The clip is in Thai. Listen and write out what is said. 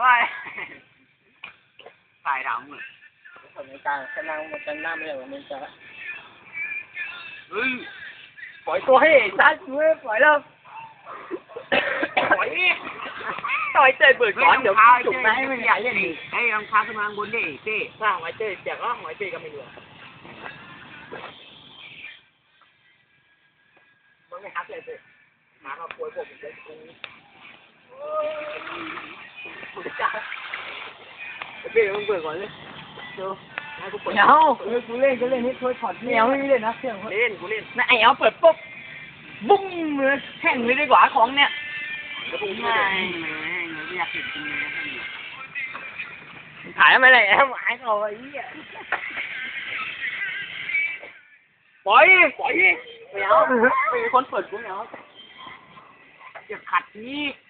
ว้ายสายดำเลยคนในกลางกำลังมันจะหน้าไม่ได้วันนี้จะเฮ้ยปล่อยตัวให้ซัดเว้ยปล่อยแล้วปล่อยนี่ต่อยเตยเปิดก่อนเดี๋ยวจุกนะให้มันใหญ่เล่นอีกไอ้ยลองพาขึ้นมาข้างบนดิเต้สร้างไว้เตยจากร่างไว้เตยก็ไม่รู้มันไม่ฮักเลยเตยหมามาป่วยผมเลย เป้มึงเปิดก่อนเลยเดี๋ยวให้กูเปิดเดี๋ยวเออกูเล่นก็เล่นให้ช่วยถอดไม่เอาไม่เล่นนะเครื่องเล่นกูเล่นนะไอ้เอาเปิดปุ๊บบุ้งเลยแข่งเลยดีกว่าของเนี่ยแล้วกูไม่ไม่เลได้ยไม่อยากเห็นจริงเลยนะพี่ถ่ายทำไมเลยแอมหมายเขาไอ้เหี้ยปล่อยปล่อยไม่เอาไม่มีคนเปิดกูไม่เอาอย่าขัดนี่ป